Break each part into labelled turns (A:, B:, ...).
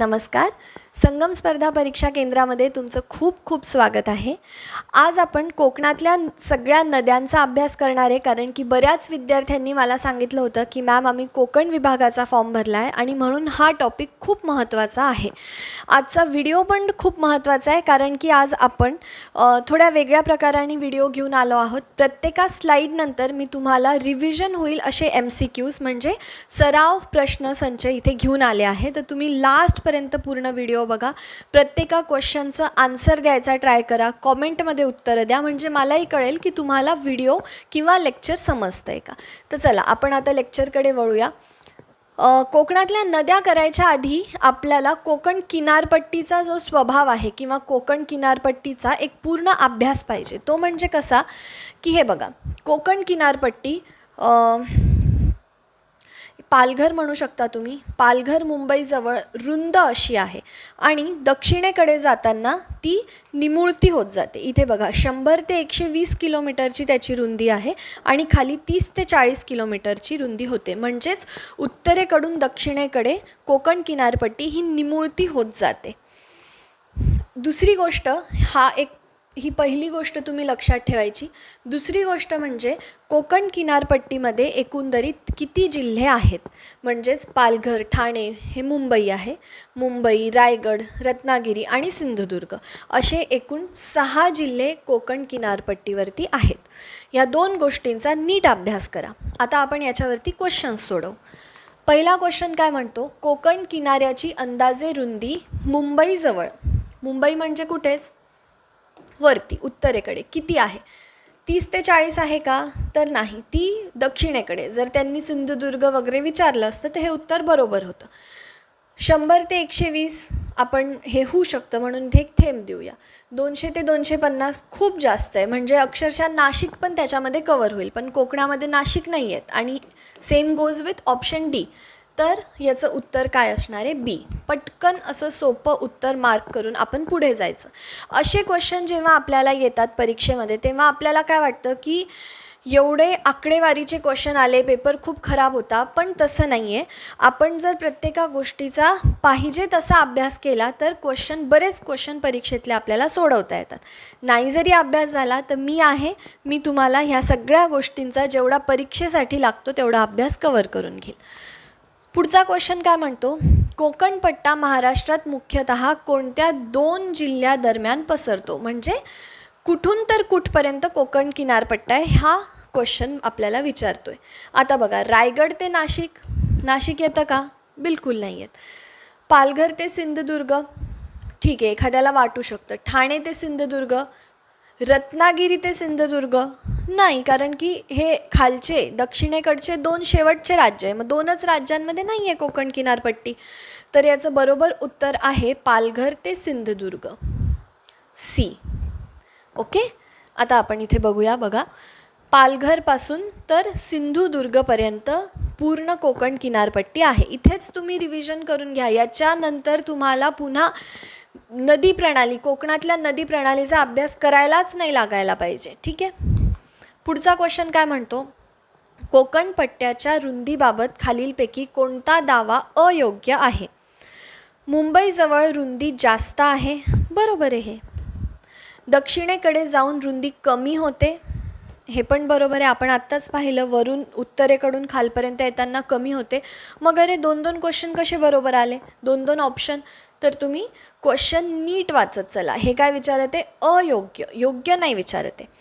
A: नमस्कार. संगम स्पर्धा परीक्षा केंद्रामध्ये तुमचं खूप खूप स्वागत आहे. आज आपण कोकणातल्या सगळ्या नद्यांचा अभ्यास करणार आहे कारण की बऱ्याच विद्यार्थ्यांनी मला सांगितलं होतं की मॅम आम्ही कोकण विभागाचा फॉर्म भरला आहे आणि म्हणून हा टॉपिक खूप महत्त्वाचा आहे. आजचा व्हिडिओ पण खूप महत्त्वाचा आहे कारण की आज आपण थोड्या वेगळ्या प्रकाराने व्हिडिओ घेऊन आलो आहोत. प्रत्येका स्लाईडनंतर मी तुम्हाला रिव्हिजन होईल असे एम सी क्यूज म्हणजे सराव प्रश्न संच इथे घेऊन आले आहे. तर तुम्ही लास्टपर्यंत पूर्ण व्हिडिओ बघा. प्रत्येका क्वेश्चनचं आन्सर द्यायचा ट्राय करा. कॉमेंटमध्ये उत्तरं द्या. म्हणजे मलाही कळेल की तुम्हाला व्हिडिओ किंवा लेक्चर समजतं आहे का? तर चला आपण आता लेक्चरकडे वळूया. कोकणातल्या नद्या करायच्या आधी आपल्याला कोकण किनारपट्टीचा जो स्वभाव आहे किंवा कोकण किनारपट्टीचा एक पूर्ण अभ्यास पाहिजे. तो म्हणजे कसा? की हे बघा. कोकण किनारपट्टी पालघर म्हणू शकता तुम्ही. पालघर मुंबईजवळ रुंद अशी आहे आणि दक्षिणेकडे जाताना ती निमुळती होत जाते. इथे बघा शंभर ते एकशे वीस किलोमीटरची त्याची रुंदी आहे आणि खाली तीस ते चाळीस किलोमीटरची रुंदी होते. म्हणजेच उत्तरेकडून दक्षिणेकडे कोकण किनारपट्टी ही निमुळती होत जाते. दुसरी गोष्ट हा एक ही पहिली गोष्ट तुम्ही लक्षात ठेवायची. दुसरी गोष्ट म्हणजे कोकण किनारपट्टीमध्ये एकंदरीत किती जिल्हे आहेत? म्हणजेच पालघर ठाणे हे मुंबई आहे. मुंबई रायगड रत्नागिरी आणि सिंधुदुर्ग असे एकूण सहा जिल्हे कोकण किनारपट्टीवरती आहेत. या दोन गोष्टींचा नीट अभ्यास करा. आता आपण याच्यावरती क्वेश्चन्स सोडवू. पहिला क्वेश्चन काय म्हणतो? कोकण किनाऱ्याची अंदाजे रुंदी मुंबईजवळ. मुंबई म्हणजे कुठेच? वरती उत्तरेकडे किती आहे? तीस ते चाळीस आहे का? तर नाही ती दक्षिणेकडे. जर त्यांनी सिंधुदुर्ग वगैरे विचारलं असतं तर हे उत्तर बरोबर होतं. शंभर ते एकशे वीस आपण हे होऊ शकतं म्हणून इथे एक थेंब देऊया. दोनशे ते दोनशे पन्नास खूप जास्त आहे. म्हणजे अक्षरशः नाशिक पण त्याच्यामध्ये कवर होईल. पण कोकणामध्ये नाशिक नाही आहेत आणि same goes with option D तर याचं उत्तर काय असणार आहे? बी पटकन असं सोपं उत्तर मार्क करून आपण पुढे जायचं. असे क्वेश्चन जेव्हा आपल्याला येतात परीक्षेमध्ये तेव्हा आपल्याला काय वाटतं की एवढे आकडेवारीचे क्वेश्चन आले पेपर खूप खराब होता पण तसं नाही आहे आपण जर प्रत्येका गोष्टीचा पाहिजे तसा अभ्यास केला तर क्वेश्चन बरेच क्वेश्चन परीक्षेतले आपल्याला सोडवता येतात. नाही जरी अभ्यास झाला तर मी आहे मी तुम्हाला ह्या सगळ्या गोष्टींचा जेवढा परीक्षेसाठी लागतो तेवढा अभ्यास कवर करून घेईल. पुढचा क्वेश्चन काय म्हणतो? कोकणपट्टा महाराष्ट्रात मुख्यतः कोणत्या दोन जिल्ह्यादरम्यान पसरतो? म्हणजे कुठून तर कुठपर्यंत कोकण किनारपट्टा आहे हा क्वेश्चन आपल्याला विचारतो आहे आता बघा रायगड ते नाशिक. नाशिक येतं का? बिलकुल नाही येत. पालघर ते सिंधुदुर्ग. ठीक आहे एखाद्याला वाटू शकतं. ठाणे ते सिंधुदुर्ग. रत्नागिरी ते सिंधुदुर्ग? नाही कारण की हे खालचे दक्षिणेकडचे दोन शेवटचे राज्य आहे. मग दोनच राज्यांमध्ये नाही आहे कोकण किनारपट्टी. तर याचं बरोबर उत्तर आहे पालघर ते सिंधुदुर्ग. C okay? आता आपण इथे बघूया बघा. पालघरपासून तर सिंधुदुर्गपर्यंत पूर्ण कोकण किनारपट्टी आहे. इथेच तुम्ही रिव्हिजन करून घ्या. याच्यानंतर तुम्हाला पुन्हा नदी प्रणाली कोकणातल्या नदी प्रणालीचा अभ्यास करायलाच नाही लागायला पाहिजे. ठीक आहे? पुढचा क्वेश्चन काय म्हणतो? कोकण पट्ट्याच्या रुंदीबाबत खालीलपैकी कोणता दावा अयोग्य आहे? मुंबईजवळ रुंदी जास्त आहे. बरोबर आहे हे. दक्षिणेकडे जाऊन रुंदी कमी होते. हे पण बरोबर आहे. आपण आत्ताच पाहिलं वरून उत्तरेकडून खालपर्यंत येताना कमी होते. मग अरे दोन दोन क्वेश्चन कसे बरोबर आले? दोन दोन ऑप्शन तर तुम्ही क्वेश्चन नीट वाचत चला. हे काय विचारत? आहे अयोग्य. योग्य नाही विचारत. आहे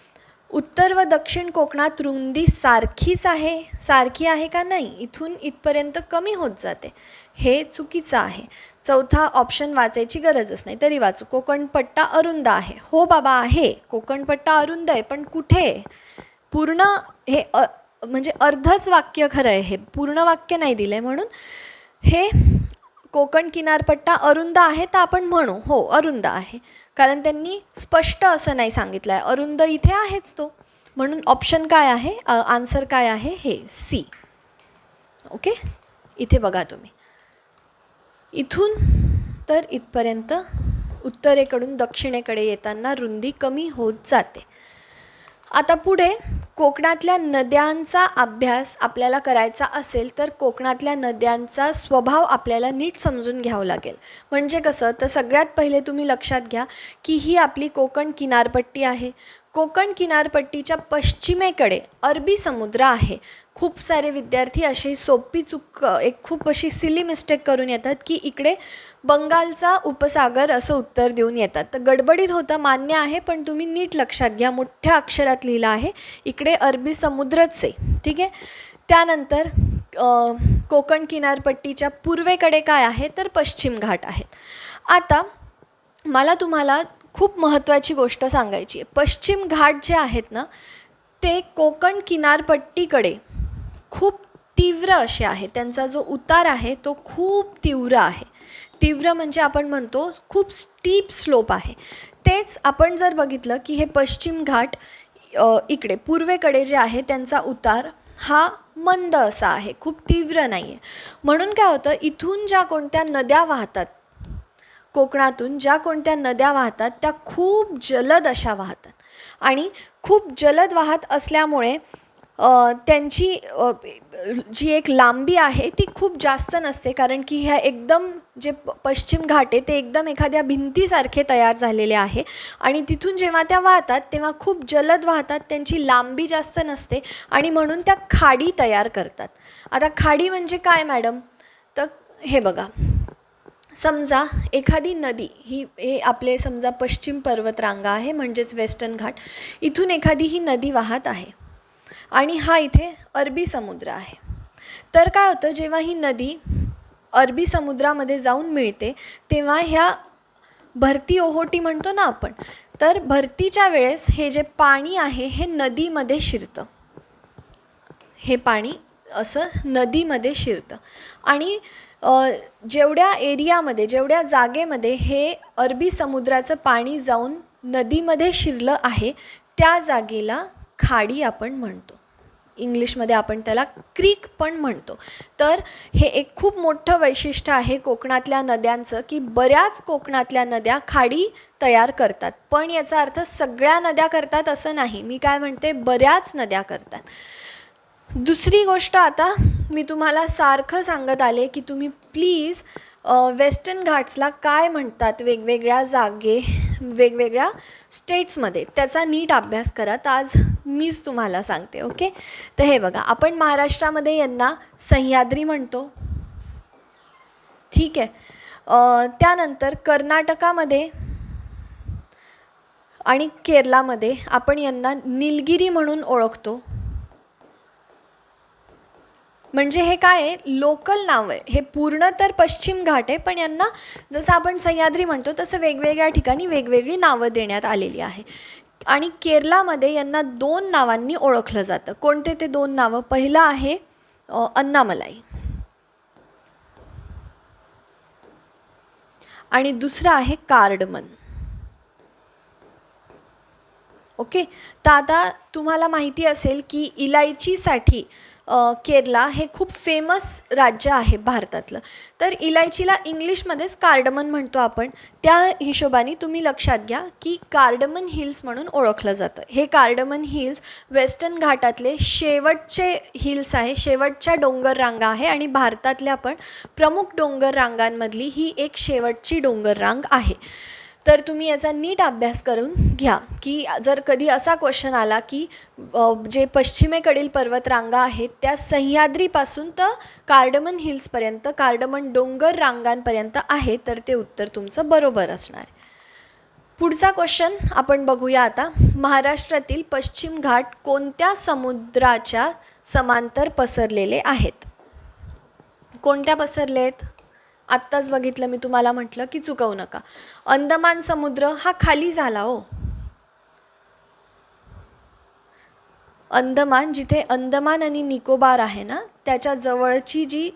A: उत्तर व दक्षिण कोकणात रुंदी सारखीच आहे. सारखी आहे का नाही? इथून इथपर्यंत कमी होत जाते. हे चुकीचं आहे. चौथा ऑप्शन वाचायची गरजच नाही. तरी वाचू. कोकणपट्टा अरुंद आहे. हो बाबा आहे. कोकणपट्टा अरुंद आहे पण कुठे? पूर्ण हे अ म्हणजे अर्धच वाक्य खरं आहे. हे पूर्ण वाक्य नाही दिलं आहे म्हणून. हे कोकण किनारपट्टा अरुंद आहे तर आपण म्हणू हो अरुंद आहे. कारण त्यांनी स्पष्ट असं नाही सांगितलं आहे अरुंद इथे आहेच तो. म्हणून ऑप्शन काय आहे? आन्सर काय आहे? हे सी ओके इथे बघा तुम्ही. इथून तर इथपर्यंत उत्तरेकडून दक्षिणेकडे येताना रुंदी कमी होत जाते. आता पुढे कोकणातल्या नद्यांचा अभ्यास आपल्याला करायचा असेल तर कोकणातल्या नद्यांचा स्वभाव आपल्याला नीट समजून घ्यावं लागेल. म्हणजे कसं? तर सगळ्यात पहिले तुम्ही लक्षात घ्या की ही आपली कोकण किनारपट्टी आहे. कोकण किनारपट्टीच्या पश्चिमेकडे अरबी समुद्र आहे. खूप सारे विद्यार्थी अशी सोपी चूक एक खूप अशी सिली मिस्टेक करून येतात की इकडे बंगालचा उपसागर असं उत्तर देऊन येतात. तर गडबडीत होतं मान्य आहे पण तुम्ही नीट लक्षात घ्या. मोठ्या अक्षरात लिहिलं आहे इकडे अरबी समुद्रच आहे. ठीक आहे? त्यानंतर कोकण किनारपट्टीच्या पूर्वेकडे काय आहे? तर पश्चिम घाट आहेत आता मला तुम्हाला खूप महत्त्वाची गोष्ट सांगायची आहे. पश्चिम घाट जे आहेत ना ते कोकण किनारपट्टीकडे खूप तीव्र असे आहे. त्यांचा जो उतार आहे तो खूप तीव्र आहे. तीव्र म्हणजे आपण म्हणतो खूप स्टीप स्लोप आहे. तेच आपण जर बघितलं की हे पश्चिम घाट इकडे पूर्वेकडे जे आहे त्यांचा उतार हा मंद असा आहे. खूप तीव्र नाही आहे म्हणून काय होतं इथून ज्या कोणत्या नद्या वाहतात कोकणातून ज्या कोणत्या नद्या वाहतात त्या खूप जलद अशा वाहतात. आणि खूप जलद वाहत असल्यामुळे त्यांची जी एक लांबी आहे ती खूप जास्त नसते. कारण की ह्या एकदम जे पश्चिम घाट आहे ते एकदम एखाद्या भिंतीसारखे तयार झालेले आहे. आणि तिथून जेव्हा त्या वाहतात तेव्हा खूप जलद वाहतात त्यांची लांबी जास्त नसते आणि म्हणून त्या खाडी तयार करतात. आता खाडी म्हणजे काय मॅडम? तर हे बघा. समजा एखादी नदी ही हे आपले समजा पश्चिम पर्वतरांगा आहे म्हणजेच वेस्टर्न घाट इथून एखादी ही नदी वाहत आहे आणि हा इथे अरबी समुद्र आहे. तर काय होतं जेव्हा ही नदी अरबी समुद्रामध्ये जाऊन मिळते तेव्हा ह्या भरती ओहोटी म्हणतो ना आपण तर भरतीच्या वेळेस हे जे पाणी आहे हे नदीमध्ये शिरतं. हे पाणी असं नदीमध्ये शिरतं. आणि जेवढ्या एरियामध्ये जेवढ्या जागेमध्ये हे अरबी समुद्राचं पाणी जाऊन नदीमध्ये शिरलं आहे त्या जागेला खाडी आपण म्हणतो. इंग्लिशमध्ये आपण त्याला क्रीक पण म्हणतो. तर हे एक खूप मोठं वैशिष्ट्य आहे कोकणातल्या नद्यांचं की बऱ्याच कोकणातल्या नद्या खाडी तयार करतात. पण याचा अर्थ सगळ्या नद्या करतात असं नाही. मी काय म्हणते? बऱ्याच नद्या करतात. दुसरी गोष्ट आता मी तुम्हाला सारखं सांगत आले की तुम्ही प्लीज वेस्टर्न घाट्सला काय म्हणतात वेगवेगळ्या जागे वेगवेगळ्या स्टेट्समध्ये त्याचा नीट अभ्यास करा. तर आज मीच तुम्हाला सांगते ओके? तर हे बघा आपण महाराष्ट्रामध्ये यांना सह्याद्री म्हणतो. ठीक आहे. त्यानंतर कर्नाटकामध्ये आणि केरलामध्ये आपण यांना निलगिरी म्हणून ओळखतो. म्हणजे हे काय आहे? लोकल नाव आहे. हे पूर्ण तर पश्चिम घाट आहे पण यांना जसं आपण सह्याद्री म्हणतो तसं वेगवेगळ्या ठिकाणी वेगवेगळी नावं देण्यात आलेली आहे. आणि केरलामध्ये यांना दोन नावांनी ओळखलं जातं. कोणते ते दोन नावं? पहिलं आहे अन्नामलाई. आणि दुसरं आहे कार्डमन. ओके? तर आता तुम्हाला माहिती असेल की इलायचीसाठी केरला हे खूप फेमस राज्य आहे भारतातलं. तर इलायचीला इंग्लिशमध्येच कार्डमन म्हणतो आपण. त्या हिशोबाने तुम्ही लक्षात घ्या की कार्डमन हिल्स म्हणून ओळखलं जातं. हे कार्डमन हिल्स वेस्टर्न घाटातले शेवटचे हिल्स आहे शेवटच्या डोंगर रांगा आहे आणि भारतातल्या पण प्रमुख डोंगर रांगांमधली ही एक शेवटची डोंगर रांग आहे. तर तुम्ही याचा नीट अभ्यास करून घ्या की जर कधी असा क्वेश्चन आला की जे पश्चिमेकडील पर्वतरांगा आहेत त्या सह्याद्रीपासून तर कार्डमन हिल्सपर्यंत कार्डमन डोंगर रांगांपर्यंत आहे तर ते उत्तर तुमचं बरोबर असणार. पुढचा क्वेश्चन आपण बघूया आता. महाराष्ट्रातील पश्चिम घाट कोणत्या समुद्राच्या समांतर पसरलेले आहेत? कोणत्या पसरले आहेत आत्ताच बघितलं मी तुम्हाला म्हटलं की चुकवू नका. अंदमान समुद्र हा खाली झाला हो. अंदमान जिथे अंदमान आणि निकोबार आहे ना त्याच्या जवळची जी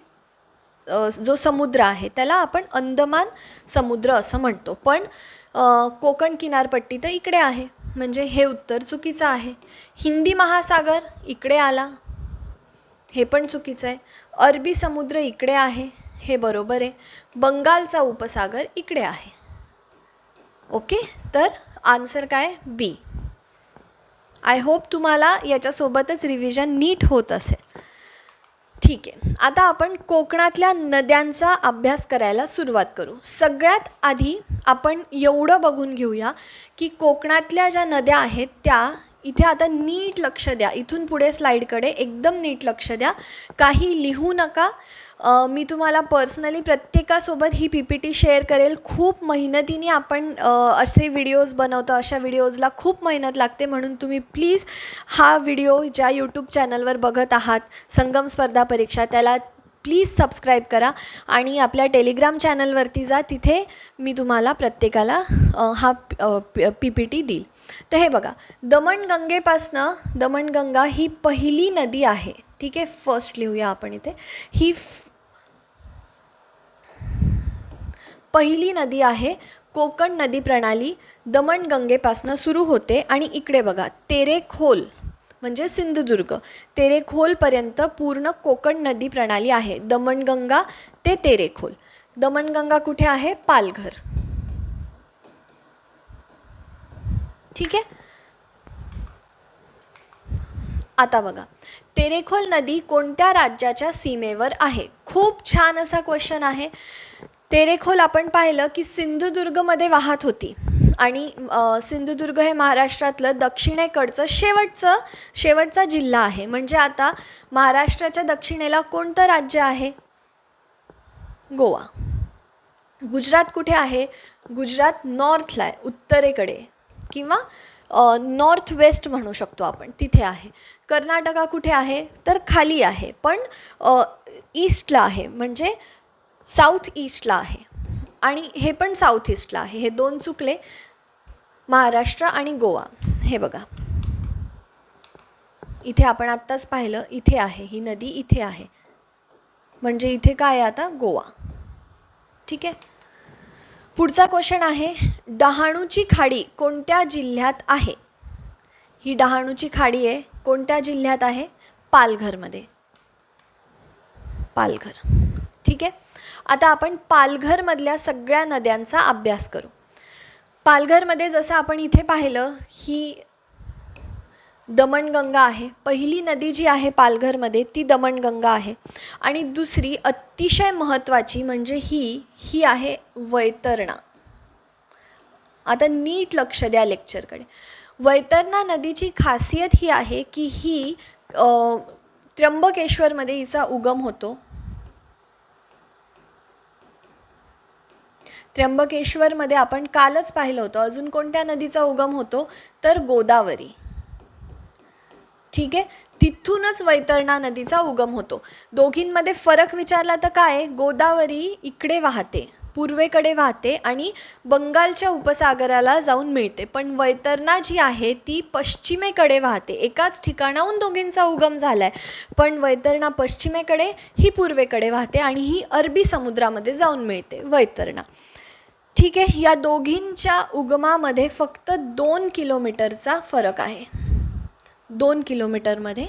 A: जो समुद्र आहे त्याला आपण अंदमान समुद्र असं म्हणतो. पण कोकण किनारपट्टी तर इकडे आहे. म्हणजे हे उत्तर चुकीचं आहे. हिंदी महासागर इकडे आला. हे पण चुकीचं आहे. अरबी समुद्र इकडे आहे. हे बरोबर आहे. बंगालचा उपसागर इकडे आहे. ओके? तर आन्सर काय? बी आय होप तुम्हाला याच्यासोबतच रिव्हिजन नीट होत असेल. ठीक आहे. आता आपण कोकणातल्या नद्यांचा अभ्यास करायला सुरुवात करू. सगळ्यात आधी आपण एवढं बघून घेऊया की कोकणातल्या ज्या नद्या आहेत त्या इथे आता नीट लक्ष द्या. इथून पुढे स्लाईडकडे एकदम नीट लक्ष द्या. काही लिहू नका. मी तुम्हाला पर्सनली प्रत्येकासोबत ही पी पी टी शेअर करेल. खूप मेहनतीने आपण असे व्हिडिओज बनवतो अशा व्हिडिओजला खूप मेहनत लागते. म्हणून तुम्ही प्लीज हा व्हिडिओ ज्या यूट्यूब चॅनलवर बघत आहात संगम स्पर्धा परीक्षा त्याला प्लीज सबस्क्राईब करा आणि आपल्या टेलिग्राम चॅनलवरती जा. तिथे मी तुम्हाला प्रत्येकाला हा पी पी टी देईल. तर हे बघा दमणगंगेपासनं दमणगंगा ही पहिली नदी आहे. ठीक आहे? फर्स्ट लिहूया आपण इथे. ही पहिली नदी आहे कोकण नदी प्रणाली. दमणगंगेपासनं सुरू होते आणि इकडे बघा तेरेखोल म्हणजे सिंधुदुर्ग. तेरेखोलपर्यंत पूर्ण कोकण नदी प्रणाली आहे. दमणगंगा ते तेरेखोल. दमणगंगा कुठे आहे? पालघर. ठीक आहे? आता बघा तेरेखोल नदी कोणत्या राज्याच्या सीमेवर आहे? खूप छान असा क्वेश्चन आहे. तेरेखोल आपण पाहिलं की सिंधुदुर्गमध्ये वाहत होती. आणि सिंधुदुर्ग हे महाराष्ट्रातलं दक्षिणेकडचं शेवटचं शेवटचा जिल्हा आहे. म्हणजे आता महाराष्ट्राच्या दक्षिणेला कोणतं राज्य आहे? गोवा. गुजरात कुठे आहे? गुजरात नॉर्थला आहे उत्तरेकडे. किंवा नॉर्थ वेस्ट म्हणू शकतो आपण तिथे आहे. कर्नाटका कुठे आहे? तर खाली आहे. पण ईस्टला आहे. म्हणजे साऊथ ईस्टला आहे. आणि हे पण साऊथ ईस्टला आहे. हे दोन चुकले महाराष्ट्र आणि गोवा. हे बघा. इथे आपण आत्ताच पाहिलं इथे आहे. ही नदी इथे आहे. म्हणजे इथे काय आहे आता? गोवा. ठीक आहे? पुढचा क्वेश्चन आहे डहाणूची खाडी कोणत्या जिल्ह्यात आहे? ही डहाणूची खाडी आहे कोणत्या जिल्ह्यात आहे? पालघरमध्ये. पालघर. ठीक आहे? आता आपण पालघरमधल्या सगळ्या नद्यांचा अभ्यास करू. पालघरमध्ये जसं आपण इथे पाहिलं ही दमणगंगा आहे. पहिली नदी जी आहे पालघरमध्ये ती दमणगंगा आहे. आणि दुसरी अतिशय महत्त्वाची म्हणजे ही ही आहे वैतरणा. आता नीट लक्ष द्या लेक्चरकडे. वैतरणा नदीची खासियत ही आहे की ही त्र्यंबकेश्वरमध्ये हिचा उगम होतो. त्र्यंबकेश्वरमध्ये आपण कालच पाहिलं होतं. अजून कोणत्या नदीचा उगम होतो? तर गोदावरी. ठीक आहे? तिथूनच वैतरणा नदीचा उगम होतो. दोघींमध्ये फरक विचारला तर काय? गोदावरी इकडे वाहते पूर्वेकडे वाहते आणि बंगालच्या उपसागराला जाऊन मिळते. पण वैतरणा जी आहे ती पश्चिमेकडे वाहते. एकाच ठिकाणाहून दोघींचा उगम झाला आहे पण वैतरणा पश्चिमेकडे ही पूर्वेकडे वाहते आणि ही अरबी समुद्रामध्ये जाऊन मिळते वैतरणा. ठीक आहे या दोघींच्या उगमामध्ये फक्त दोन किलोमीटरचा फरक आहे. दोन किलोमीटरमध्ये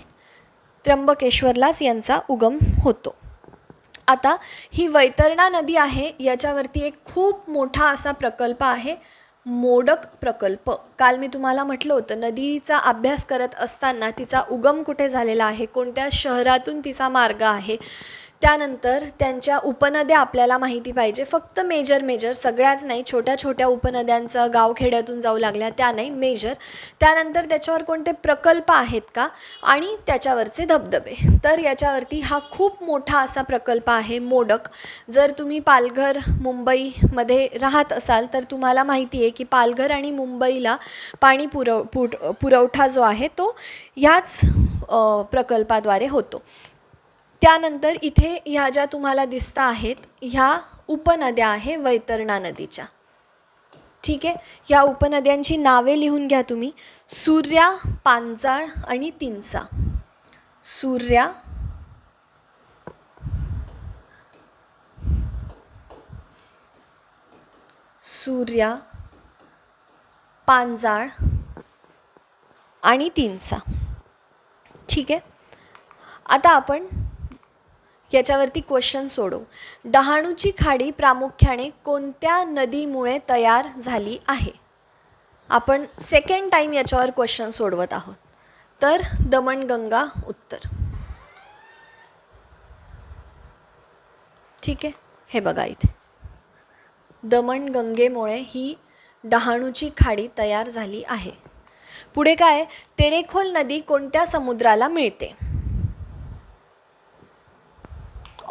A: त्र्यंबकेश्वरलाच यांचा उगम होतो. आता ही वैतरणा नदी आहे याच्यावरती एक खूप मोठा असा प्रकल्प आहे मोडक प्रकल्प. काल मी तुम्हाला म्हटलं होतं नदीचा अभ्यास करत असताना तिचा उगम कुठे झालेला आहे कोणत्या शहरातून तिचा मार्ग आहे त्यानंतर त्यांच्या उपनद्या आपल्याला माहिती पाहिजे. फक्त मेजर मेजर सगळ्याच नाही छोट्या छोट्या उपनद्यांचं गावखेड्यातून जाऊ लागल्या त्या नाही मेजर त्यानंतर त्याच्यावर कोणते प्रकल्प आहेत का? आणि त्याच्यावरचे धबधबे. तर याच्यावरती हा खूप मोठा असा प्रकल्प आहे मोडक. जर तुम्ही पालघर मुंबईमध्ये राहत असाल तर तुम्हाला माहिती आहे की पालघर आणि मुंबईला पाणी पुरव पुट पुरवठा जो आहे तो ह्याच प्रकल्पाद्वारे होतो. त्यानंतर इथे ह्या ज्या तुम्हाला दिसता आहेत ह्या उपनद्या आहे वैतरणा नदीच्या. ठीक आहे? ह्या उपनद्यांची नावे लिहून घ्या तुम्ही. सूर्या पांजाळ आणि तिनसा. सूर्या सूर्या पांजाळ आणि तिनसा. ठीक आहे? आता आपण याच्यावरती क्वेश्चन सोडवू. डहाणूची खाडी प्रामुख्याने कोणत्या नदीमुळे तयार झाली आहे? आपण सेकंड टाईम याच्यावर क्वेश्चन सोडवत आहोत. तर दमणगंगा उत्तर. ठीक आहे? हे बघा इथे. दमणगंगेमुळे ही डहाणूची खाडी तयार झाली आहे. पुढे काय तेरेखोल नदी कोणत्या समुद्राला मिळते?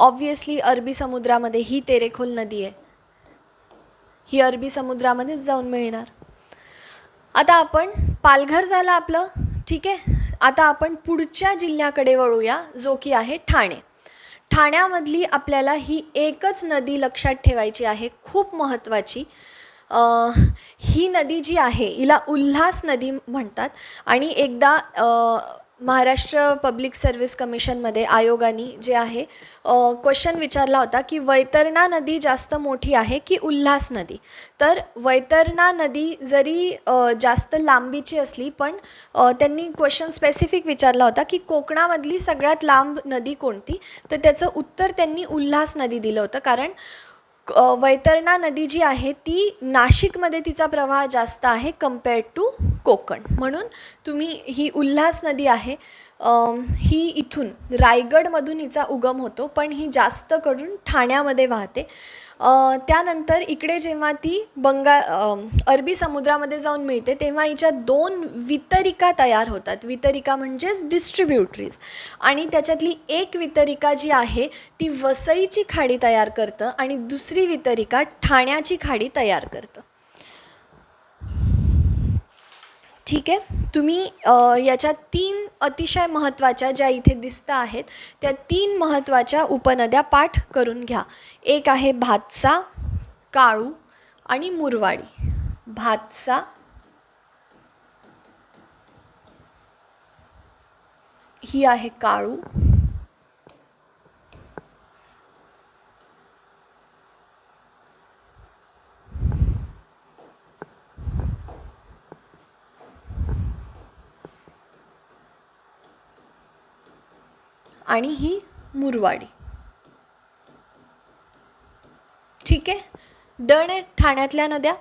A: ऑब्वियसली अरबी समुद्रामध्ये ही तेरेखोल नदी आहे. ही अरबी समुद्रामध्येच जाऊन मिळणार. आता आपण पालघर झालं आपलं ठीक आहे? आता आपण पुढच्या जिल्ह्याकडे वळूया जो की आहे ठाणे. ठाण्यामधली आपल्याला ही एकच नदी लक्षात ठेवायची आहे खूप महत्त्वाची. ही नदी जी आहे हिला उल्हास नदी म्हणतात. आणि एकदा महाराष्ट्र पब्लिक सर्व्हिस कमिशनमध्ये आयोगाने जे आहे क्वेश्चन विचारला होता की वैतरणा नदी जास्त मोठी आहे की उल्हास नदी? तर वैतरणा नदी जरी जास्त लांबीची असली पण त्यांनी क्वेश्चन स्पेसिफिक विचारला होता की कोकणामधली सगळ्यात लांब नदी कोणती? तर त्याचं उत्तर त्यांनी उल्हास नदी दिलं होतं. कारण वैतरणा नदी जी आहे ती नाशिकमध्ये तिचा प्रवाह जास्त आहे कम्पेअर्ड टू कोकण. म्हणून तुम्ही ही उल्हास नदी आहे ही इथून रायगडमधून हिचा उगम होतो पण ही जास्त करून ठाण्यामध्ये वाहते. त्यानंतर इकडे जेव्हा ती बंगा अरबी समुद्रामध्ये जाऊन मिळते तेव्हा हिच्या दोन वितरिका तयार होतात. वितरिका म्हणजेच डिस्ट्रीब्युटरीज आणि त्याच्यातली एक वितरिका जी आहे ती वसईची खाडी तयार करतं आणि दुसरी वितरिका ठाण्याची खाडी तयार करतं. ठीक आहे? तुम्ही याच्या तीन अतिशय महत्त्वाच्या ज्या इथे दिसत आहेत त्या तीन महत्त्वाच्या उपनद्या पाठ करून घ्या. एक आहे भातसा काळू आणि मुरवाडी. भातसा ही आहे काळू. आणि ही मुरवाडी. ठीक आहे? डन आहे ठाण्यातल्या नद्या.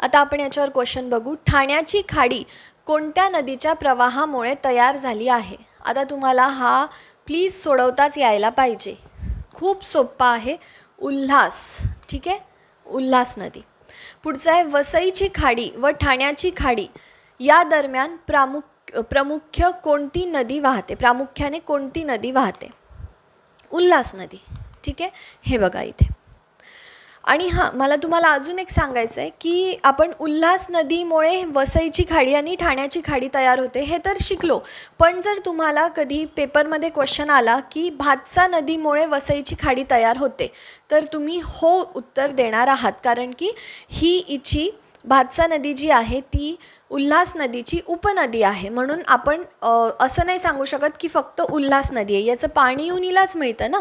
A: आता आपण याच्यावर क्वेश्चन बघू. ठाण्याची खाडी कोणत्या नदीच्या प्रवाहामुळे तयार झाली आहे? आता तुम्हाला हा प्लीज सोडवताच यायला पाहिजे. खूप सोप्पा आहे. उल्हास. ठीक आहे? उल्हास नदी. पुढचं आहे वसईची खाडी व ठाण्याची खाडी. या दरम्यान प्रामुख प्रमुख्य कोणती नदी वाहते? प्रामुख्याने कोणती नदी वाहते? उल्हास नदी. ठीक आहे? हे बघा इथे. आणि हां मला तुम्हाला अजून एक सांगायचं आहे की आपण उल्हास नदीमुळे वसईची खाडी आणि ठाण्याची खाडी तयार होते हे तर शिकलो. पण जर तुम्हाला कधी पेपरमध्ये क्वेश्चन आला की भातसा नदीमुळे वसईची खाडी तयार होते तर तुम्ही हो उत्तर देणार आहात. कारण की ही इची भातसा नदी जी आहे ती उल्हास नदीची उपनदी आहे. म्हणून आपण असं नाही सांगू शकत की फक्त उल्हास नदी आहे. याचं पाणी उनीलाच मिळतं ना?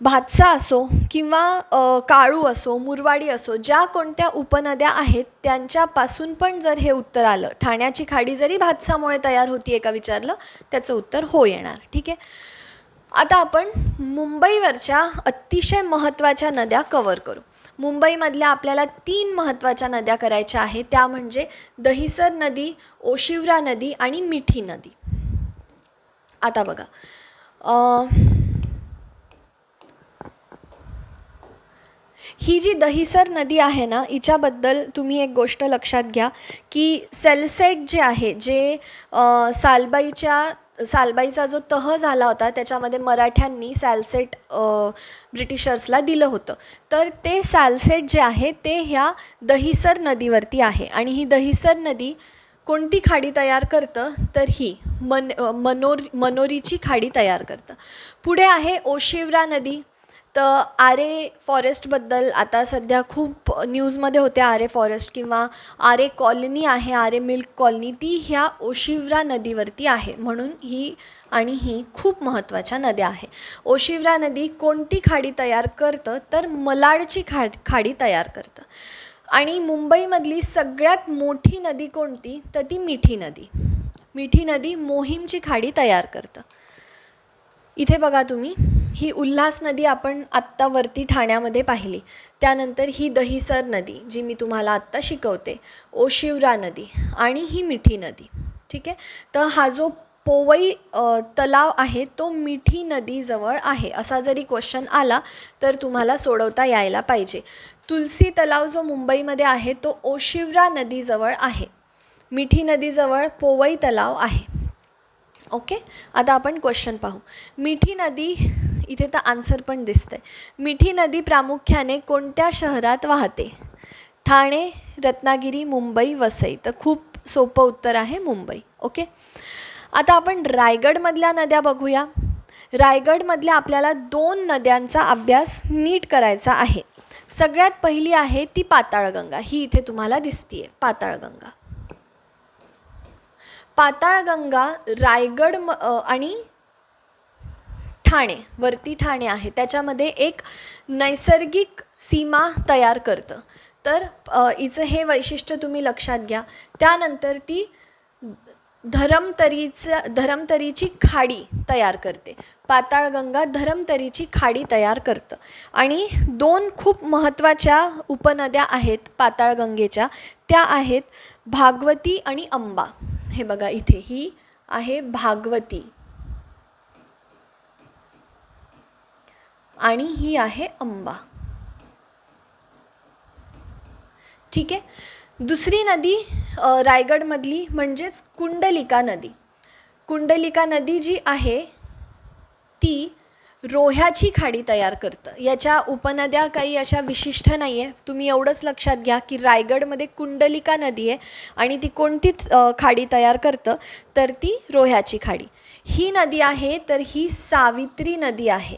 A: भातसा असो किंवा काळू असो मुरवाडी असो ज्या कोणत्या उपनद्या आहेत त्यांच्यापासून पण जर हे उत्तर आलं ठाण्याची खाडी जरी भातसामुळे तयार होती आहे का विचारलं त्याचं उत्तर हो येणार. ठीक आहे? आता आपण मुंबईवरच्या अतिशय महत्त्वाच्या नद्या कवर करू. मुंबईमधल्या आपल्याला तीन महत्त्वाच्या नद्या करायच्या आहेत. त्या म्हणजे दहिसर नदी ओशिवरा नदी आणि मिठी नदी. आता बघा. ही जी दहिसर नदी आहे ना हिच्याबद्दल तुम्ही एक गोष्ट लक्षात घ्या की सेलसेट जे आहे जे सालबाईच्या सालबाईचा जो तह झाला होता त्याच्यामध्ये मराठ्यांनी सॅलसेट ब्रिटिशर्सला दिलं होतं. तर ते सॅलसेट जे आहे ते ह्या दहिसर नदीवरती आहे. आणि ही दहिसर नदी कोणती खाडी तयार करतं? तर ही मन मनोर मनोरीची खाडी तयार करतं. पुढे आहे ओशिवरा नदी. तर आरे फॉरेस्टबद्दल आता सध्या खूप न्यूजमध्ये होते आरे फॉरेस्ट किंवा आरे कॉलनी आहे आरे मिल्क कॉलनी. ती ह्या ओशिवरा नदीवरती आहे म्हणून ही आणि ही खूप महत्त्वाच्या नद्या आहे. ओशिवरा नदी कोणती खाडी तयार करतं? तर मलाडची खाड खाडी तयार करतं. आणि मुंबईमधली सगळ्यात मोठी नदी कोणती? तर ती मिठी नदी. मिठी नदी मोहीमची खाडी तयार करतं. इथे बघा तुम्ही. ही उल्हास नदी आपण आत्ता वरती ठाण्यामध्ये पाहिली. त्यानंतर ही दहिसर नदी जी मी तुम्हाला आत्ता शिकवते ओशिवरा नदी आणि ही मिठी नदी. ठीक आहे? तर हा जो पोवई तलाव आहे तो मिठी नदीजवळ आहे. असा जरी क्वेश्चन आला तर तुम्हाला सोडवता यायला पाहिजे. तुलसी तलाव जो मुंबईमध्ये आहे तो ओशिवरा नदीजवळ आहे. मिठी नदीजवळ पोवई तलाव आहे. ओके? आता आपण क्वेश्चन पाहू. मिठी नदी इथे तर आन्सर पण दिसतंय. मिठी नदी प्रामुख्याने कोणत्या शहरात वाहते? ठाणे रत्नागिरी मुंबई वसई. तर खूप सोपं उत्तर आहे मुंबई. ओके? आता आपण रायगडमधल्या नद्या बघूया. रायगडमधल्या आपल्याला दोन नद्यांचा अभ्यास नीट करायचा आहे. सगळ्यात पहिली आहे ती पाताळगंगा. ही इथे तुम्हाला दिसतीये. पाताळगंगा. पाताळगंगा रायगड म आणि ठाणे वरती ठाणे आहे. त्याच्यामध्ये एक नैसर्गिक सीमा तयार करतं. तर हिचं हे वैशिष्ट्य तुम्ही लक्षात घ्या. त्यानंतर ती धरमतरीचं धरमतरीची खाडी तयार करते. पाताळगंगा धरमतरीची खाडी तयार करतं. आणि दोन खूप महत्त्वाच्या उपनद्या आहेत पाताळगंगेच्या. त्या आहेत भागवती आणि अंबा. हे बघा इथे ही आहे भागवती. आणि ही आहे अंबा ठीक आहे? दुसरी नदी रायगडमधली म्हणजेच कुंडलिका नदी. कुंडलिका नदी जी आहे ती रोह्याची खाडी तयार करतं. याच्या उपनद्या काही अशा विशिष्ट नाही आहे तुम्ही एवढंच लक्षात घ्या की रायगडमध्ये कुंडलिका नदी आहे आणि ती कोणती खाडी तयार करतं तर ती रोह्याची खाडी. ही नदी आहे तर ही सावित्री नदी आहे.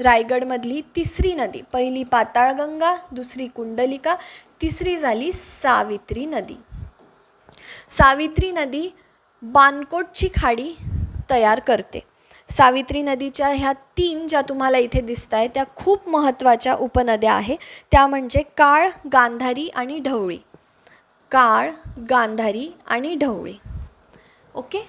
A: रायगडमधली तिसरी नदी. पहिली पाताळगंगा दुसरी कुंडलिका तिसरी झाली सावित्री नदी. सावित्री नदी बानकोटची खाडी तयार करते. सावित्री नदीच्या ह्या तीन ज्या तुम्हाला इथे दिसत आहे त्या खूप महत्त्वाच्या उपनद्या आहे. त्या म्हणजे काळ गांधारी आणि ढवळी. काळ गांधारी आणि ढवळी. ओके?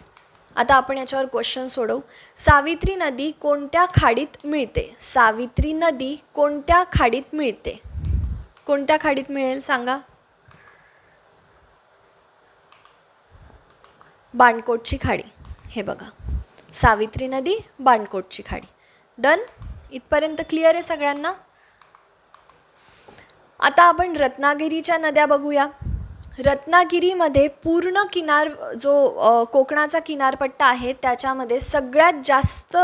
A: आता आपण याच्यावर क्वेश्चन सोडवू. सावित्री नदी कोणत्या खाडीत मिळते? सावित्री नदी कोणत्या खाडीत मिळते? कोणत्या खाडीत मिळेल सांगा? बाणकोटची खाडी. हे बघा. सावित्री नदी बाणकोटची खाडी. डन इथपर्यंत क्लिअर आहे सगळ्यांना? आता आपण रत्नागिरीच्या नद्या बघूया. रत्नागिरीमध्ये पूर्ण किनार जो कोकणाचा किनारपट्टा आहे त्याच्यामध्ये सगळ्यात जास्त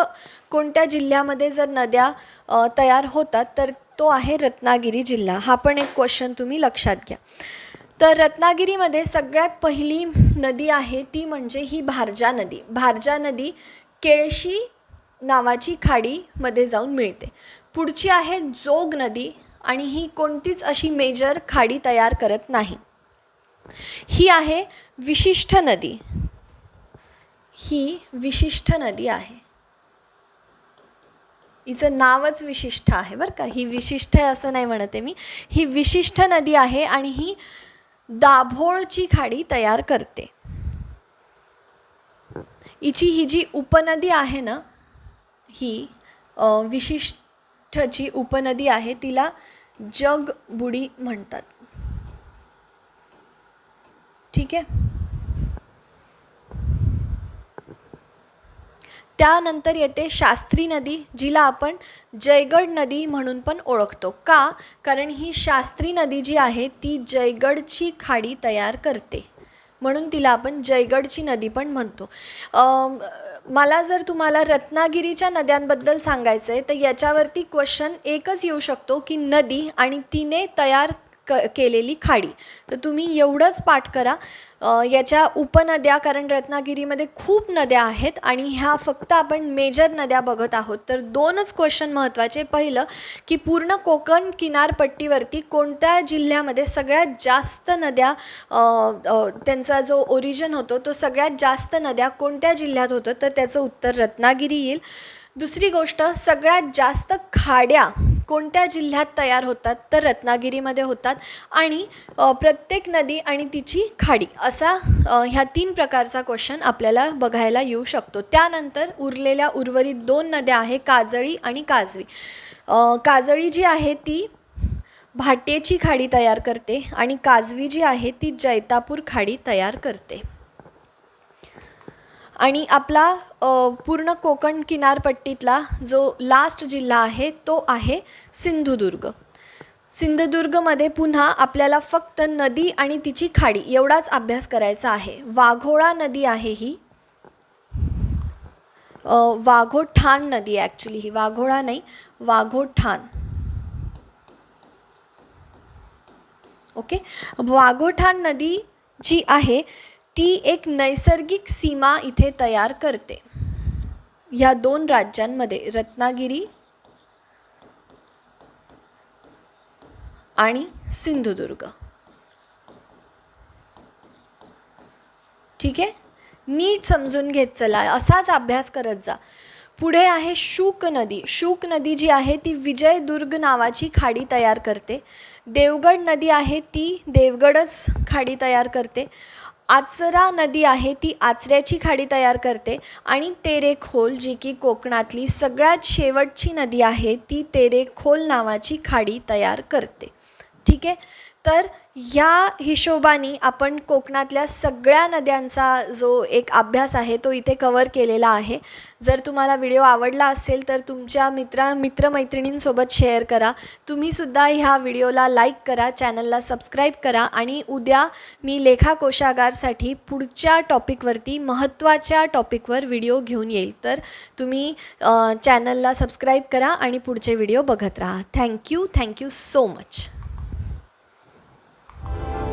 A: कोणत्या जिल्ह्यामध्ये जर नद्या तयार होतात तर तो आहे रत्नागिरी जिल्हा. हा पण एक क्वेश्चन तुम्ही लक्षात घ्या. तर रत्नागिरीमध्ये सगळ्यात पहिली नदी आहे ती म्हणजे ही भारजा नदी. भारजा नदी केळशी नावाची खाडीमध्ये जाऊन मिळते. पुढची आहे जोग नदी आणि ही कोणतीच अशी मेजर खाडी तयार करत नाही. ही आहे विशिष्ट नदी. ही विशिष्ट नदी आहे. हिचं नावच विशिष्ट आहे बरं का. ही विशिष्ट आहे असं नाही म्हणते मी. ही विशिष्ट नदी आहे आणि ही दाभोळची खाडी तयार करते. हिची ही जी उपनदी आहे ना ही विशिष्टची उपनदी आहे तिला जगबुडी म्हणतात. ठीक आहे. त्यानंतर येते शास्त्री नदी जिला आपण जयगड नदी म्हणून पण ओळखतो. का? कारण ही शास्त्री नदी जी आहे ती जयगडची खाडी तयार करते. म्हणून तिला आपण जयगडची नदी पण म्हणतो. मला जर तुम्हाला रत्नागिरीच्या नद्यांबद्दल सांगायचं आहे तर याच्यावरती क्वेश्चन एकच येऊ शकतो की नदी आणि तिने तयार क केलेली खाडी. तर तुम्ही एवढंच पाठ करा. याच्या उपनद्या कारण रत्नागिरीमध्ये खूप नद्या आहेत आणि ह्या फक्त आपण मेजर नद्या बघत आहोत. तर दोनच क्वेश्चन महत्त्वाचे पहिलं की पूर्ण कोकण किनारपट्टीवरती कोणत्या जिल्ह्यामध्ये सगळ्यात जास्त नद्या त्यांचा जो ओरिजन होतो तो सगळ्यात जास्त नद्या कोणत्या जिल्ह्यात होतं? तर त्याचं उत्तर रत्नागिरी येईल. दुसरी गोष्ट सगळ्यात जास्त खाड्या कोणत्या जिल्ह्यात तयार होतात? तर रत्नागिरीमध्ये होतात आणि प्रत्येक नदी आणि तिची खाडी असा ह्या तीन प्रकारचा क्वेश्चन आपल्याला बघायला येऊ शकतो. त्यानंतर उरलेल्या उर्वरित दोन नद्या आहे काजळी आणि काजवी. काजळी जी आहे ती भाटेची खाडी तयार करते आणि काजवी जी आहे ती जैतापूर खाडी तयार करते. आणि आपला पूर्ण कोकण किनारपट्टीतला जो लास्ट जिल्हा आहे तो आहे सिंधुदुर्ग. सिंधुदुर्गमध्ये पुन्हा आपल्याला फक्त नदी आणि तिची खाडी एवढाच अभ्यास करायचा आहे. वाघोळा नदी आहे ही. वाघोठाण नदी आहे ॲक्च्युली ही. वाघोळा नाही वाघोठाण. ओके वाघोठाण नदी जी आहे ती एक नैसर्गिक सीमा इथे तयार करते. ह्या दोन राज्यांमध्ये रत्नागिरी आणि सिंधुदुर्ग. ठीक आहे? नीट समजून घेत चला. असाच अभ्यास करत जा. पुढे आहे शूक नदी. शूक नदी जी आहे ती विजयदुर्ग नावाची खाडी तयार करते. देवगड नदी आहे ती देवगडच खाडी तयार करते. आचरा नदी आहे ती आचऱ्याची खाडी तयार करते. आणि तेरेखोल जी की कोकणातली सगळ्यात शेवटची नदी आहे ती तेरेखोल नावाची खाडी तयार करते. ठीक आहे? तर ह्या हिशोबाने आपण कोकणातल्या सगळ्या नद्यांचा जो एक अभ्यास आहे तो इथे कवर केलेला आहे. जर तुम्हाला व्हिडिओ आवडला असेल तर तुमच्या मित्रा मित्रमैत्रिणींसोबत शेअर करा. तुम्हीसुद्धा ह्या व्हिडिओला लाईक करा चॅनलला सबस्क्राईब करा आणि उद्या मी लेखा कोशागारसाठी पुढच्या टॉपिकवरती महत्त्वाच्या टॉपिकवर व्हिडिओ घेऊन येईल. तर तुम्ही चॅनलला सबस्क्राईब करा आणि पुढचे व्हिडिओ बघत राहा. Thank you thank you so much 了。